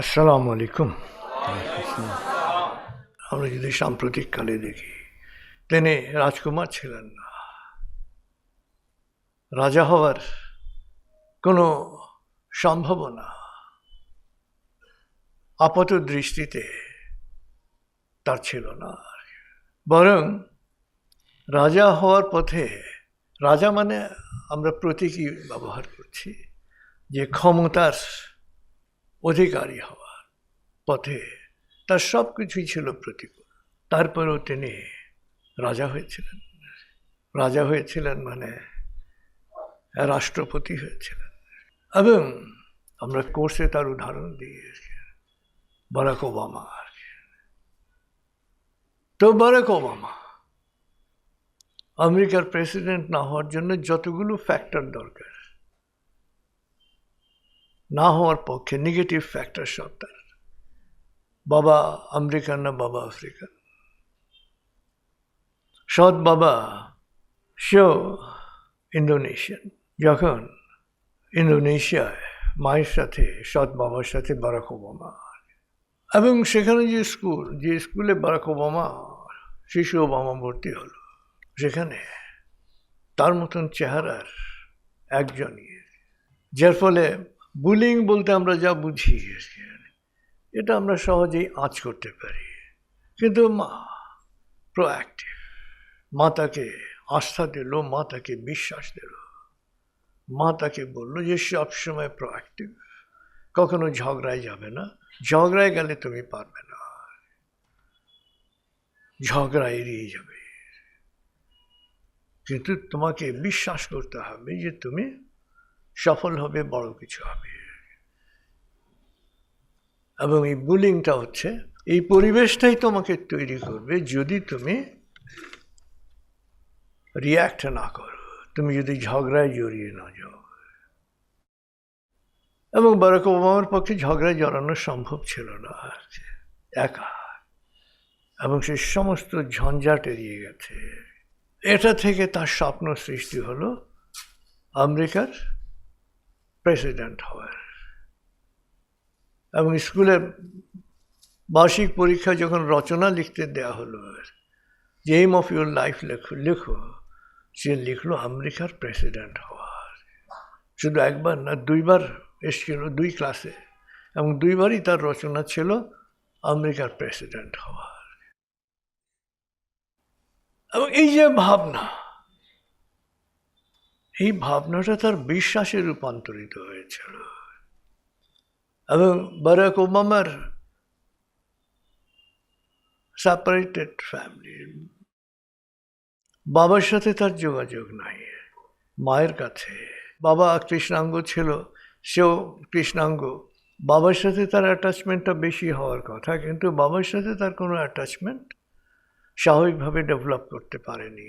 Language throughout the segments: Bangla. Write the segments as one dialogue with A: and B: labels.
A: আসসালামু আলাইকুম আমরা যদি সাম্প্রতিক কালে দেখি তিনি রাজকুমার ছিলেন না। রাজা হওয়ার কোনো সম্ভাবনা আপাত দৃষ্টিতে তার ছিল না। বরং রাজা হওয়ার পথে, রাজা মানে আমরা প্রতীকী ব্যবহার করছি, যে ক্ষমতার অধিকারী হওয়ার পথে তার সব কিছুই ছিল প্রতিকূল। তারপরেও তিনি রাজা হয়েছিলেন। রাজা হয়েছিলেন মানে রাষ্ট্রপতি হয়েছিলেন। এবং আমরা কোর্সে তার উদাহরণ দিই বারাক ওবামা আর কি। তো বারাক ওবামা আমেরিকার প্রেসিডেন্ট না হওয়ার জন্য যতগুলো ফ্যাক্টর দরকার না হওয়ার পক্ষে নেগেটিভ ফ্যাক্টর সব তার। বাবা আমেরিকান না বাবা আফ্রিকান? সৎ বাবা সেও ইন্দোনেশিয়ান। যখন ইন্দোনেশিয়ায় মায়ের সাথে, সৎ বাবার সাথে বারাক ওবামা এবং সেখানে যে স্কুল, যে স্কুলে বারাক ওবামা, শিশু ওবামা ভর্তি হলো, সেখানে তার মতন চেহারার একজনই যার ফলে বুলিং বলতে আমরা যা বুঝি, এটা আমরা সহজেই আঁচ করতে পারি। কিন্তু মা প্রোঅ্যাক্টিভ মা তাকে আস্থা দিল মা তাকে বিশ্বাস দিল। মা তাকে বলল যে, সবসময় প্রোঅ্যাক্টিভ কখনো ঝগড়ায় যাবে না। ঝগড়ায় গেলে তুমি পারবে না। ঝগড়া এড়িয়ে যাবে। কিন্তু তোমাকে বিশ্বাস করতে হবে যে, তুমি সফল হবে, বড় কিছু হবে। এবং এই বুলিংটা হচ্ছে, এই পরিবেশটাই তোমাকে তৈরি করবে যদি তুমি রিয়্যাক্ট না করো। তুমি যদি ঝগড়ায় জড়িয়ে না যাও। এবং বারাক ওবামার পক্ষে ঝগড়ায় জড়ানো সম্ভব ছিল না। একা। এবং সে সমস্ত ঝঞ্ঝাট এড়িয়ে গেছে। এটা থেকে তার স্বপ্ন সৃষ্টি হলো আমেরিকার প্রেসিডেন্ট হওয়ার এবং স্কুলে বার্ষিক পরীক্ষা যখন রচনা লিখতে দেয়া হলো যে এইম অফ ইউর লাইফ লেখো লেখো। সে লিখলো, আমেরিকার প্রেসিডেন্ট হওয়ার। শুধু একবার না, দুইবার এসেছিল, দুই ক্লাসে। এবং দুইবারই তার রচনা ছিল, আমেরিকার প্রেসিডেন্ট হওয়ার। এবং এই যে ভাবনা এই ভাবনাটা তার বিশ্বাসে রূপান্তরিত হয়েছিল। এবং বারাক ওবামার সেপারেটেড ফ্যামিলি বাবার সাথে তার যোগাযোগ নাই, মায়ের কাছে। বাবা কৃষ্ণাঙ্গ ছিল, সেও কৃষ্ণাঙ্গ। বাবার সাথে তার অ্যাটাচমেন্টটা বেশি হওয়ার কথা, কিন্তু বাবার সাথে তার কোনো অ্যাটাচমেন্ট স্বাভাবিকভাবে ডেভেলপ করতে পারেনি।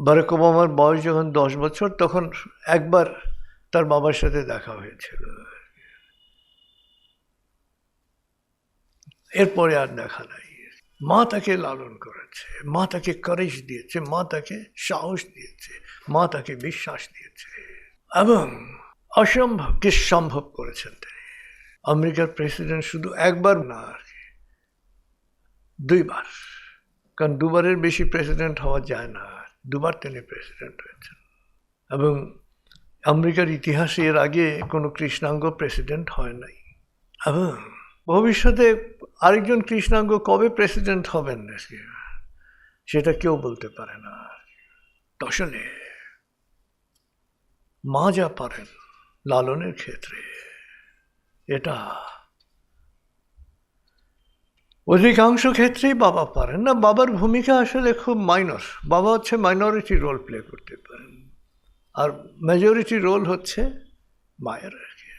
A: বারাক ওবামার বয়স যখন দশ বছর, তখন একবার তার বাবার সাথে দেখা হয়েছিল। এরপরে আর দেখা নাই। মা তাকে লালন করেছে, মা তাকে কারেজ দিয়েছে, মা তাকে সাহস দিয়েছে, মা তাকে বিশ্বাস দিয়েছে এবং অসম্ভবকে সম্ভব করেছেন তিনি। আমেরিকার প্রেসিডেন্ট শুধু একবার না আর দুইবার। কারণ দুবারের বেশি প্রেসিডেন্ট হওয়া যায় না। দুবার তিনি প্রেসিডেন্ট হয়েছেন। এবং আমেরিকার ইতিহাসে এর আগে কোনো কৃষ্ণাঙ্গ প্রেসিডেন্ট হয় নাই। এবং ভবিষ্যতে আরেকজন কৃষ্ণাঙ্গ কবে প্রেসিডেন্ট হবেন সেটা কেউ বলতে পারে না। আসলে মা যা পারেন লালনের ক্ষেত্রে। এটা অধিকাংশ ক্ষেত্রেই বাবা পারেন না। বাবার ভূমিকা আসলে খুব মাইনর বাবা হচ্ছে মাইনরিটি রোল প্লে করতে পারেন। আর মেজরিটি রোল হচ্ছে মায়ের আর কি।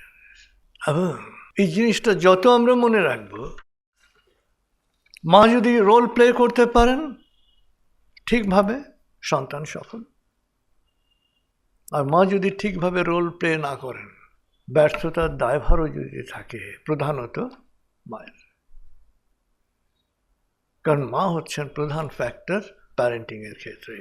A: এবং এই জিনিসটা যত আমরা মনে রাখব, মা যদি রোল প্লে করতে পারেন, ঠিকভাবে সন্তান সফল। আর মা যদি ঠিকভাবে রোল প্লে না করেন, ব্যর্থতার দায়ভারও যদি থাকে, প্রধানত মায়ের। কারণ মা হচ্ছেন প্রধান ফ্যাক্টর প্যারেন্টিংয়ের ক্ষেত্রে।